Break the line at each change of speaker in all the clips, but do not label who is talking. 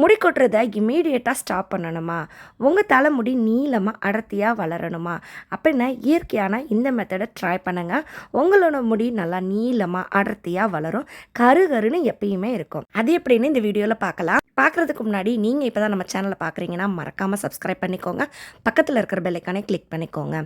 முடி கொட்டுறதை இமீடியட்டாக ஸ்டாப் பண்ணணுமா? உங்கள் தலைமுடி நீளமாக அடர்த்தியாக வளரணுமா? அப்படின்னா இயற்கையான இந்த மெத்தடை ட்ரை பண்ணுங்கள் உங்களோட முடி நல்லா நீளமாக அடர்த்தியாக வளரும். கரு கருன்னு எப்பயுமே இருக்கும். அது எப்படின்னு இந்த வீடியோவில் பார்க்கலாம். பார்க்குறதுக்கு முன்னாடி நீங்கள் இப்போ தான் நம்ம சேனலை பார்க்குறீங்கன்னா மறக்காமல் சப்ஸ்கிரைப் பண்ணிக்கோங்க. பக்கத்தில் இருக்கிற பெல்லைக்கானே கிளிக் பண்ணிக்கோங்க.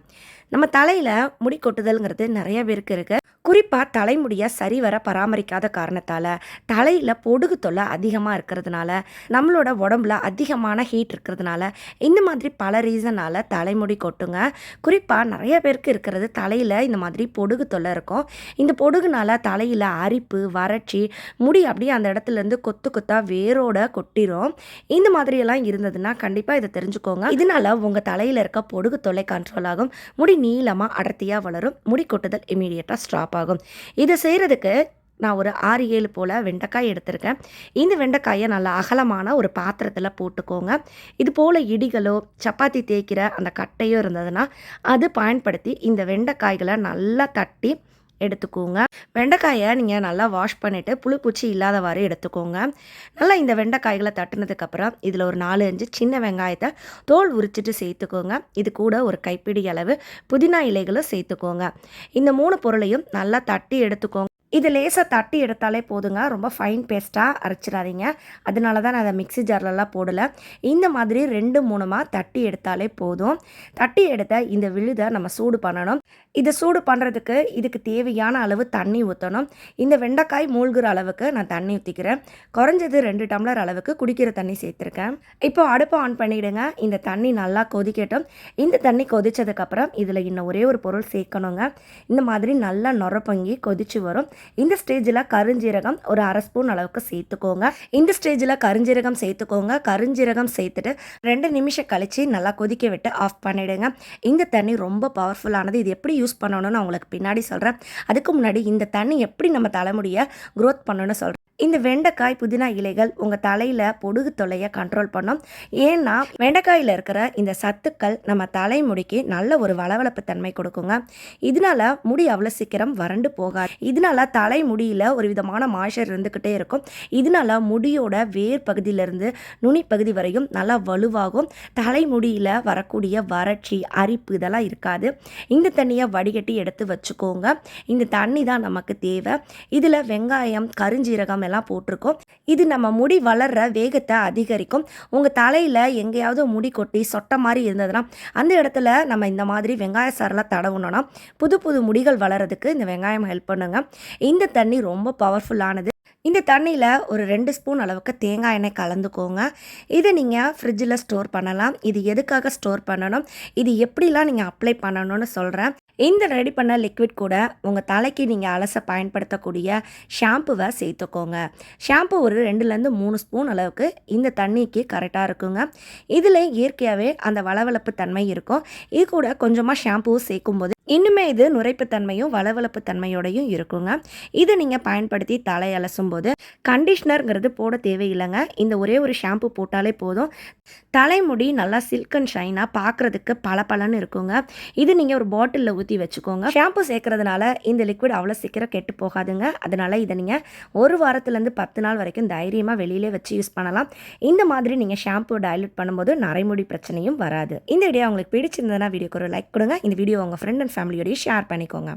நம்ம தலையில் முடி கொட்டுதல்ங்கிறது நிறைய பேருக்கு இருக்குது குறிப்பாக தலைமுடியை சரிவர பராமரிக்காத காரணத்தால் தலையில் பொடுகு தொல்லை அதிகமாக இருக்கிறதுனால நம்மளோட உடம்புல அதிகமான ஹீட் இருக்கிறதுனால இந்த மாதிரி பல ரீசனால் தலைமுடி கொட்டுங்க. குறிப்பாக நிறைய பேருக்கு இருக்கிறது தலையில் இந்த மாதிரி பொடுகு தொல்லை இருக்கும். இந்த பொடுகுனால தலையில் அரிப்பு வறட்சி முடி அப்படியே அந்த இடத்துல இருந்து கொத்து கொத்தாக வேரோட கொட்டிரும். இந்த மாதிரியெல்லாம் இருந்ததுன்னா கண்டிப்பாக இதை தெரிஞ்சுக்கோங்க. இதனால உங்கள் தலையில் இருக்க பொடுகு தொல்லை கண்ட்ரோல் ஆகும். முடி நீளமாக அடர்த்தியாக வளரும். முடி கொட்டுதல் இமீடியட்டாக ஸ்டாப் ஆகும். இதை செய்கிறதுக்கு நான் ஒரு ஆறு ஏழு போல் வெண்டைக்காய் எடுத்திருக்கேன். இந்த வெண்டைக்காயை நல்லா அகலமான ஒரு பாத்திரத்தில் போட்டுக்கோங்க. இது போல் இடிகளோ சப்பாத்தி தேய்க்கிற அந்த கட்டையோ இருந்ததுன்னா அது பயன்படுத்தி இந்த வெண்டைக்காய்களை நல்லா தட்டி எடுத்துக்கோங்க. வெண்டைக்காயை நீங்கள் நல்லா வாஷ் பண்ணிவிட்டு புழுப்பூச்சி இல்லாதவாறு எடுத்துக்கோங்க. நல்லா இந்த வெண்டைக்காய்களை தட்டுனதுக்கப்புறம் இதில் ஒரு நாலு அஞ்சு சின்ன வெங்காயத்தை தோல் உரிச்சிட்டு சேர்த்துக்கோங்க. இது கூட ஒரு கைப்பிடி அளவு புதினா இலைகளும் சேர்த்துக்கோங்க. இந்த மூணு பொருளையும் நல்லா தட்டி எடுத்துக்கோங்க. இது லேசாக தட்டி எடுத்தாலே போதுங்க. ரொம்ப ஃபைன் பேஸ்ட்டாக அரைச்சிடாதீங்க. அதனால தான் நான் அதை மிக்ஸி ஜார்லலாம் போடலை. இந்த மாதிரி ரெண்டு மூணுமாக தட்டி எடுத்தாலே போதும். தட்டி எடுத்த இந்த விழுதை நம்ம சூடு பண்ணணும். இதை சூடு பண்ணுறதுக்கு இதுக்கு தேவையான அளவு தண்ணி ஊற்றணும் இந்த வெண்டைக்காய் மூழ்கிற அளவுக்கு நான் தண்ணி ஊற்றிக்கிறேன் குறைஞ்சது ரெண்டு டம்ளர் அளவுக்கு குடிக்கிற தண்ணி சேர்த்துருக்கேன். இப்போ அடுப்பை ஆன் பண்ணிவிடுங்க இந்த தண்ணி நல்லா கொதிக்கட்டும். இந்த தண்ணி கொதித்ததுக்கப்புறம் இதில் இன்னும் ஒரே ஒரு பொருள் சேர்க்கணுங்க. இந்த மாதிரி நல்லா நுரப்பொங்கி கொதிச்சு வரும். இந்த ஸ்டேஜில் கருஞ்சீரகம் ஒரு அரை ஸ்பூன் அளவுக்கு சேர்த்துக்கோங்க. இந்த ஸ்டேஜில் கருஞ்சீரகம் சேர்த்துக்கோங்க. கருஞ்சீரகம் சேர்த்துட்டு ரெண்டு நிமிஷம் கழித்து நல்லா கொதிக்க விட்டு ஆஃப் பண்ணிவிடுங்க இந்த தண்ணி ரொம்ப பவர்ஃபுல்லானது இது எப்படி யூஸ் பண்ணணும்னு உங்களுக்கு பின்னாடி சொல்கிறேன் அதுக்கு முன்னாடி இந்த தண்ணி எப்படி நம்ம தலைமுடியை க்ரோத் பண்ணணும்னு சொல்கிறேன் இந்த வெண்டைக்காய் புதினா இலைகள் உங்கள் தலையில் பொடுகு தொலையை கண்ட்ரோல் பண்ணும். ஏன்னா வெண்டைக்காயில் இருக்கிற இந்த சத்துக்கள் நம்ம தலைமுடிக்கு நல்ல ஒரு வளவளப்பு தன்மை கொடுக்குங்க. இதனால முடி அவ்வளோ சீக்கிரம் வறண்டு போகாது. இதனால தலைமுடியில் ஒரு விதமான மாய்ச்சர் இருந்துக்கிட்டே இருக்கும். இதனால முடியோட வேர் பகுதியிலிருந்து நுனி பகுதி வரையும் நல்லா வலுவாகும். தலைமுடியில் வரக்கூடிய வறட்சி அரிப்பு இதெல்லாம் இருக்காது. இந்த தண்ணியை வடிகட்டி எடுத்து வச்சுக்கோங்க. இந்த தண்ணி தான் நமக்கு தேவை. இதில் வெங்காயம் கருஞ்சீரகம் எல்லாம் போட்டிருக்கோம். இது நம்ம முடி வளர்ற வேகத்தை அதிகரிக்கும். உங்கள் தலையில் எங்கேயாவது முடி கொட்டி சொட்டை மாதிரி இருந்ததுன்னா அந்த இடத்துல நம்ம இந்த மாதிரி வெங்காய சாரெல்லாம் தடவணும்னா புது புது முடிகள் வளர்கிறதுக்கு இந்த வெங்காயம் ஹெல்ப் பண்ணுங்க. இந்த தண்ணி ரொம்ப பவர்ஃபுல்லானது இந்த தண்ணியில் ஒரு ரெண்டு ஸ்பூன் அளவுக்கு தேங்காய் எண்ணெய் கலந்துக்கோங்க. இதை நீங்கள் ஃப்ரிட்ஜில் ஸ்டோர் பண்ணலாம். இது எதுக்காக ஸ்டோர் பண்ணணும்? இது எப்படிலாம் நீங்கள் அப்ளை பண்ணணும்னு சொல்கிறேன் இந்த ரெடி பண்ண லிக்விட் கூட உங்கள் தலைக்கு நீங்கள் அலச பயன்படுத்தக்கூடிய ஷாம்புவை சேர்த்துக்கோங்க. ஷாம்பு ஒரு ரெண்டுலேருந்து மூணு ஸ்பூன் அளவுக்கு இந்த தண்ணிக்கு கரெக்டாக இருக்குங்க. இதில் இயற்கையாகவே அந்த வளவளப்பு தன்மை இருக்கும். இது கூட கொஞ்சமாக ஷாம்புவும் சேர்க்கும்போது இன்னுமே இது நுரைப்பு தன்மையும் வளவளப்பு தன்மையோடையும் இருக்குங்க. இதை நீங்கள் பயன்படுத்தி தலை அலசும் போது கண்டிஷ்னருங்கிறது போட தேவையில்லைங்க. இந்த ஒரே ஒரு ஷாம்பு போட்டாலே போதும். தலைமுடி நல்லா சில்க் அண்ட் ஷைனாக பார்க்குறதுக்கு பல பலன்னு இருக்குங்க. இது நீங்கள் ஒரு பாட்டிலில் ஊற்றி வச்சுக்கோங்க. ஷாம்பு சேர்க்கறதுனால இந்த லிக்விட் அவ்வளோ சீக்கிரம் கெட்டு போகாதுங்க. அதனால் இதை நீங்கள் ஒரு வாரத்துலேருந்து பத்து நாள் வரைக்கும் தைரியமாக வெளியிலே வச்சு யூஸ் பண்ணலாம். இந்த மாதிரி நீங்கள் ஷாம்பு டைலூட் பண்ணும்போது நரைமுடி பிரச்சனையும் வராது. இந்த வீடியோ உங்களுக்கு பிடிச்சிருந்ததுன்னா வீடியோக்கு ஒரு லைக் கொடுங்க. இந்த வீடியோ உங்கள் ஃப்ரெண்ட் அண்ட் ஃபேமிலியோடய ஷேர் பண்ணிக்கோங்க.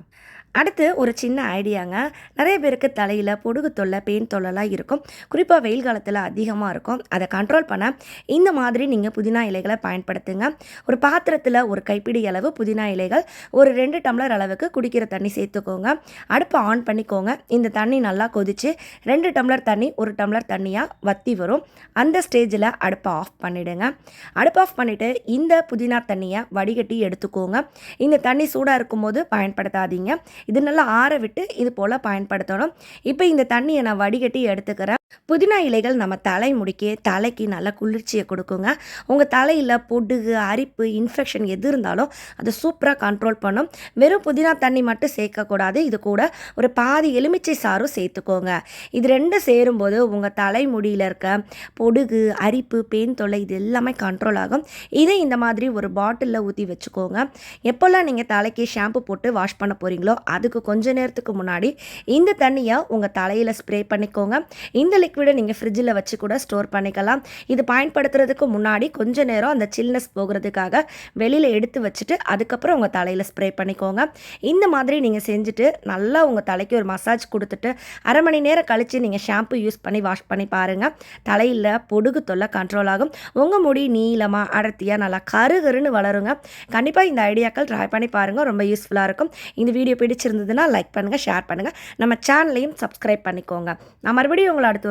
அடுத்து ஒரு சின்ன ஐடியாங்க நிறைய பேருக்கு தலையில் பொடுகு தொல்லை பெயின் தொல்லைலாம் இருக்கும். குறிப்பாக வெயில் காலத்தில் அதிகமாக இருக்கும். அதை கண்ட்ரோல் பண்ண இந்த மாதிரி நீங்கள் புதினா இலைகளை பயன்படுத்துங்க. ஒரு பாத்திரத்தில் ஒரு கைப்பிடி அளவு புதினா இலைகள் ஒரு ரெண்டு டம்ளர் அளவுக்கு குடிக்கிற தண்ணி சேர்த்துக்கோங்க. அடுப்பை ஆன் பண்ணிக்கோங்க. இந்த தண்ணி நல்லா கொதித்து ரெண்டு டம்ளர் தண்ணி ஒரு டம்ளர் தண்ணியாக வற்றி வரும். அந்த ஸ்டேஜில் அடுப்பை ஆஃப் பண்ணிவிடுங்க அடுப்பு ஆஃப் பண்ணிவிட்டு இந்த புதினா தண்ணியை வடிகட்டி எடுத்துக்கோங்க. இந்த தண்ணி சூடாக இருக்கும்போது பயன்படுத்தாதீங்க. இது நல்லா ஆற விட்டு இது போல் பயன்படுத்தணும். இப்போ இந்த தண்ணியை நான் வடிகட்டி எடுத்துக்கிறேன். புதினா இலைகள் நம்ம தலை முடிக்க தலைக்கு நல்ல குளிர்ச்சியை கொடுக்குங்க. உங்கள் தலையில் பொடுகு அரிப்பு இன்ஃபெக்ஷன் எது இருந்தாலும் அதை சூப்பராக கண்ட்ரோல் பண்ணும். வெறும் புதினா தண்ணி மட்டும் சேர்க்கக்கூடாது இது கூட ஒரு பாதி எலுமிச்சை சாறும் சேர்த்துக்கோங்க. இது ரெண்டும் சேரும்போது உங்கள் தலைமுடியில் இருக்க பொடுகு அரிப்பு பெயின் தொல்லை இது எல்லாமே கண்ட்ரோல் ஆகும். இதை இந்த மாதிரி ஒரு பாட்டிலில் ஊற்றி வச்சுக்கோங்க. எப்போல்லாம் நீங்கள் தலைக்கு ஷாம்பு போட்டு வாஷ் பண்ண போகிறீங்களோ அதுக்கு கொஞ்ச நேரத்துக்கு முன்னாடி இந்த தண்ணியை உங்கள் தலையில் ஸ்ப்ரே பண்ணிக்கோங்க. இந்த லிக்விடை நீங்கள் ஃப்ரிட்ஜில் வச்சு கூட ஸ்டோர் பண்ணிக்கலாம். இது பயன்படுத்துறதுக்கு முன்னாடி கொஞ்ச நேரம் அந்த சில்னஸ் போகிறதுக்காக வெளியில் எடுத்து வச்சுட்டு அதுக்கப்புறம் உங்கள் தலையில் ஸ்ப்ரே பண்ணிக்கோங்க. இந்த மாதிரி நீங்கள் செஞ்சுட்டு நல்லா உங்கள் தலைக்கு ஒரு மசாஜ் கொடுத்துட்டு அரை மணி நேரம் கழித்து நீங்கள் ஷாம்பு யூஸ் பண்ணி வாஷ் பண்ணி பாருங்கள் தலையில் பொடுகு தொல்லை கண்ட்ரோல் ஆகும். உங்கள் முடி நீளமாக அடர்த்தியாக நல்லா கருகருன்னு வளருங்க. கண்டிப்பாக இந்த ஐடியாக்கள் ட்ரை பண்ணி பாருங்கள் ரொம்ப யூஸ்ஃபுல்லாக இருக்கும். இந்த வீடியோ பிடிச்சிருந்ததுன்னா லைக் பண்ணுங்கள் ஷேர் பண்ணுங்கள் நம்ம சேனலையும் சப்ஸ்கிரைப் பண்ணிக்கோங்க. நான் மறுபடியும் உங்களை அடுத்த